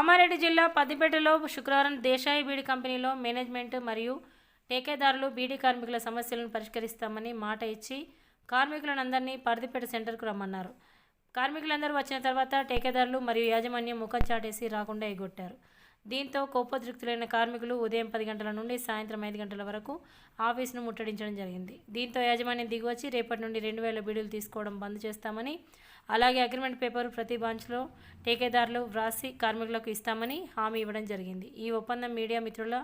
కామారెడ్డి జిల్లా పద్దిపేటలో శుక్రవారం దేశాయి బీడి కంపెనీలో మేనేజ్మెంట్ మరియు టేకేదారులు బీడీ కార్మికుల సమస్యలను పరిష్కరిస్తామని మాట ఇచ్చి కార్మికులందరినీ పర్దిపేట సెంటర్కు రమ్మన్నారు. కార్మికులందరూ వచ్చిన తర్వాత టేకేదారులు మరియు యాజమాన్యం ముఖం చాటేసి రాకుండా ఎగ్గొట్టారు. దీంతో కోపోద్రిక్తులైన కార్మికులు ఉదయం పది గంటల నుండి సాయంత్రం ఐదు గంటల వరకు ఆఫీసును ముట్టడించడం జరిగింది. దీంతో యాజమాన్యం దిగివచ్చి రేపటి నుండి రెండు వేల బీడీలు తీసుకోవడం బంద్ చేస్తామని అలాగే అగ్రిమెంట్ పేపర్ ప్రతి బ్రాంచ్లో టేకేదారులు వ్రాసి కార్మికులకు ఇస్తామని హామీ ఇవ్వడం జరిగింది. ఈ ఒప్పందం మీడియా మిత్రుల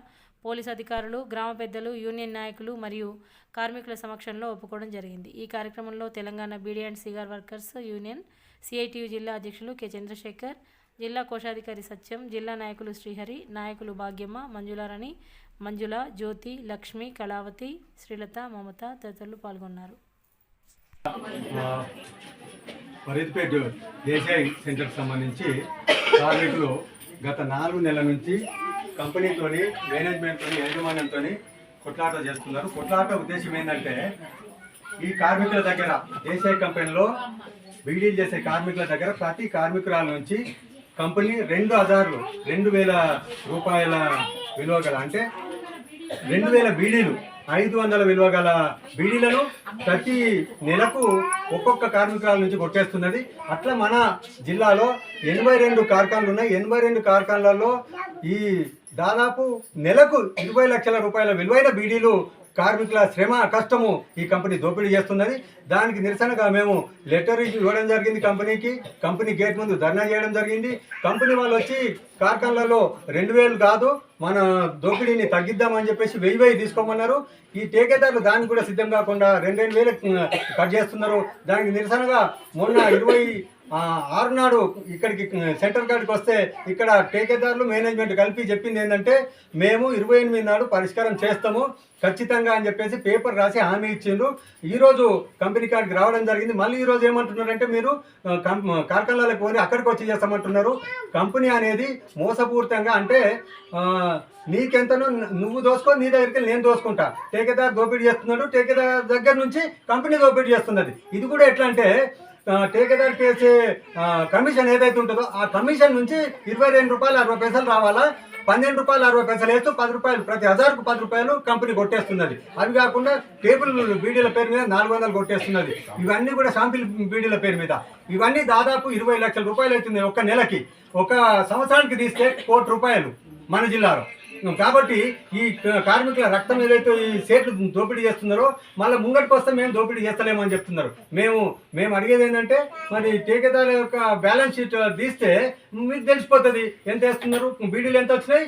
పోలీసు అధికారులు గ్రామ పెద్దలు యూనియన్ నాయకులు మరియు కార్మికుల సమక్షంలో ఒప్పుకోవడం జరిగింది. ఈ కార్యక్రమంలో Telangana beedi and cigar workers union CITU జిల్లా అధ్యక్షులు కె. చంద్రశేఖర్ జిల్లా కోశాధికారి సత్యం జిల్లా నాయకులు శ్రీహరి నాయకులు భాగ్యమ్మ మంజులారాణి మంజుల జ్యోతి లక్ష్మి కళావతి శ్రీలత మమత తదితరులు పాల్గొన్నారు. ఫరీద్పేట్ దేశాయ్ సెంటర్కి సంబంధించి కార్మికులు గత నాలుగు నెలల నుంచి కంపెనీతోని మేనేజ్మెంట్తో యాజమాన్యంతో కొట్లాట చేస్తున్నారు. కొట్లాట ఉద్దేశం ఏంటంటే ఈ కార్మికుల దగ్గర దేశాయ్ కంపెనీలో బీడీలు చేసే కార్మికుల దగ్గర ప్రతి కార్మికురాల నుంచి కంపెనీ రెండు హజార్లు రెండు వేల రూపాయల విలువ గల అంటే రెండు వేల బీడీలు ఐదు వందల విలువ గల బీడీలను ప్రతి నెలకు ఒక్కొక్క కార్మికురాల నుంచి కొట్టేస్తున్నది. అట్లా మన జిల్లాలో ఎనభై రెండు కార్ఖానాలు ఉన్నాయి. ఎనభై రెండు కార్ఖానాలలో ఈ దాదాపు నెలకు ఇరవై లక్షల రూపాయల విలువైన బీడీలు కార్మికుల శ్రమ కష్టము ఈ కంపెనీ దోపిడీ చేస్తున్నది. దానికి నిరసనగా మేము లెటర్ ఇవ్వడం జరిగింది కంపెనీకి. కంపెనీ గేట్ ముందు ధర్నా చేయడం జరిగింది. కంపెనీ వాళ్ళు వచ్చి కార్ఖానలలో రెండు వేలు కాదు మన దోపిడీని తగ్గిద్దామని చెప్పేసి వెయ్యి వెయ్యి తీసుకోమన్నారు. ఈ టేకేదారులు దానికి కూడా సిద్ధం కాకుండా రెండు రెండు వేలు కట్ చేస్తున్నారు. దానికి నిరసనగా మొన్న ఇరవై ఆరునాడు ఇక్కడికి సెంటర్ కాడికి వస్తే ఇక్కడ టేకేదారులు మేనేజ్మెంట్ కలిపి చెప్పింది ఏంటంటే మేము ఇరవై ఎనిమిది నాడు పరిష్కారం చేస్తాము ఖచ్చితంగా అని చెప్పేసి పేపర్ రాసి హామీ ఇచ్చిండ్రు. ఈరోజు కంపెనీ కాడికి రావడం జరిగింది. మళ్ళీ ఈరోజు ఏమంటున్నారంటే మీరు కం- కార్ఖానాలకు పోయి అక్కడికి వచ్చి చేస్తామంటున్నారు. కంపెనీ అనేది మోసపూరితంగా అంటే నీకెంతనో నువ్వు దోసుకో నీ దగ్గరికి నేను దోసుకుంటా. టేకేదార్ దోపిడీ చేస్తున్నాడు టేకేదార్ దగ్గర నుంచి కంపెనీ దోపిడీ చేస్తున్నది. ఇది కూడా ఎట్లా అంటే టేకేదార్ చేసే కమిషన్ ఏదైతే ఉంటుందో ఆ కమిషన్ నుంచి ఇరవై రెండు రూపాయలు అరవై పైసలు రావాలా? పన్నెండు రూపాయలు అరవై పైసలు వేస్తూ పది రూపాయలు ప్రతి హజార్కు పది రూపాయలు కంపెనీ కొట్టేస్తున్నది. అవి కాకుండా టేబుల్ బీడీల పేరు మీద నాలుగు వందలు కొట్టేస్తున్నది. ఇవన్నీ కూడా శాంపిల్ బీడీల పేరు మీద. ఇవన్నీ దాదాపు ఇరవై లక్షల రూపాయలు అవుతుంది ఒక నెలకి. ఒక సంవత్సరానికి తీస్తే కోటి రూపాయలు మన జిల్లాలో. కాబట్టి ఈ కార్మికుల రక్తం ఏదైతే ఈ సేట్లు దోపిడీ చేస్తున్నారో మళ్ళీ ముంగటికి వస్తే మేము దోపిడీ చేస్తలేమని చెప్తున్నారు. మేము మేము అడిగేది ఏంటంటే మరి టేకేదారుల యొక్క బ్యాలెన్స్ షీట్ తీస్తే మీకు తెలిసిపోతుంది. ఎంత వేస్తున్నారు? బీడీలు ఎంత వచ్చినాయి?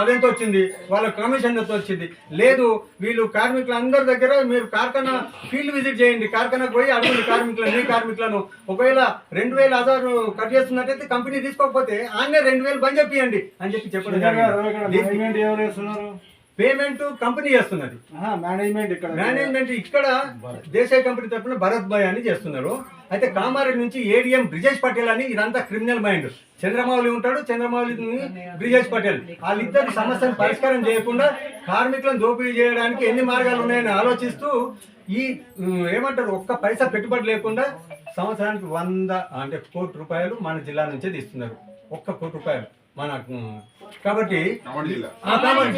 అదెంత వచ్చింది? వాళ్ళ కమిషన్ ఎంత వచ్చింది? లేదు వీళ్ళు కార్మికులందరి దగ్గర మీరు కార్ఖానా ఫీల్డ్ విజిట్ చేయండి. కార్ఖానాకు పోయి అడుగుండి కార్మికులను మీ కార్మికులను. ఒకవేళ రెండు వేల ఆధార్ కట్ చేస్తున్నట్టయితే కంపెనీ తీసుకోకపోతే ఆన్నే రెండు వేలు బంద్ చెప్పియండి అని చెప్పి చెప్పడం మేనేజ్మెంట్ ఎవరు చేస్తున్నారు? పేమెంట్ కంపెనీ చేస్తున్నది. మేనేజ్మెంట్ ఇక్కడ. మేనేజ్మెంట్ ఇక్కడ దేశాయ కంపెనీ తరఫున భరత్ భాయ్ అని చేస్తున్నారు. అయితే కామారెడ్డి నుంచి ఏడిఎం బ్రిజేష్ పటేల్ అని ఇదంతా క్రిమినల్ మైండ్ చంద్రమౌళి ఉంటాడు చంద్రమౌళి బ్రిజేష్ పటేల్. వాళ్ళిద్దరి సమస్యను పరిష్కారం చేయకుండా కార్మికులను దోపిడీ చేయడానికి ఎన్ని మార్గాలు ఉన్నాయని ఆలోచిస్తూ ఈ ఏమంటారు ఒక్క పైసా పెట్టుబడి లేకుండా సంవత్సరానికి వంద అంటే కోటి రూపాయలు మన జిల్లా నుంచే తీస్తున్నారు. ఒక్క కోటి రూపాయలు. మన ఉమ్, కాబట్టి కామారెడ్డి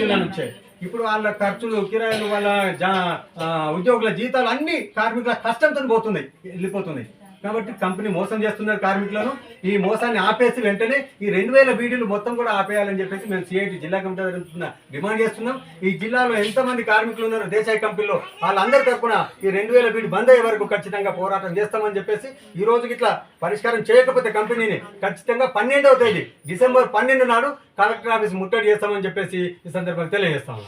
జిల్లా. నుంచే. ఇప్పుడు వాళ్ళ ఖర్చులు కిరాయిలు వాళ్ళ ఉద్యోగుల జీతాలు అన్ని కార్మికుల కష్టంతో పోతున్నాయి వెళ్ళిపోతున్నాయి. కాబట్టి కంపెనీ మోసం చేస్తున్నారు కార్మికులను. ఈ మోసాన్ని ఆపేసి వెంటనే ఈ రెండు వేల బీడీలు మొత్తం కూడా ఆపేయాలని చెప్పేసి మేము సిఐటి జిల్లా కమిటీ తరఫున డిమాండ్ చేస్తున్నాం. ఈ జిల్లాలో ఎంతమంది కార్మికులు ఉన్నారో దేశాయ కంపెనీలో వాళ్ళందరి తరఫున ఈ రెండు వేల బీడీ బంద్ అయ్యే వరకు ఖచ్చితంగా పోరాటం చేస్తామని చెప్పేసి ఈ రోజుకి ఇట్లా పరిష్కారం చేయకపోతే కంపెనీని ఖచ్చితంగా పన్నెండవ తేదీ డిసెంబర్ పన్నెండు నాడు కలెక్టర్ ఆఫీస్ ముట్టడి చేస్తామని చెప్పేసి ఈ సందర్భంగా తెలియజేస్తాం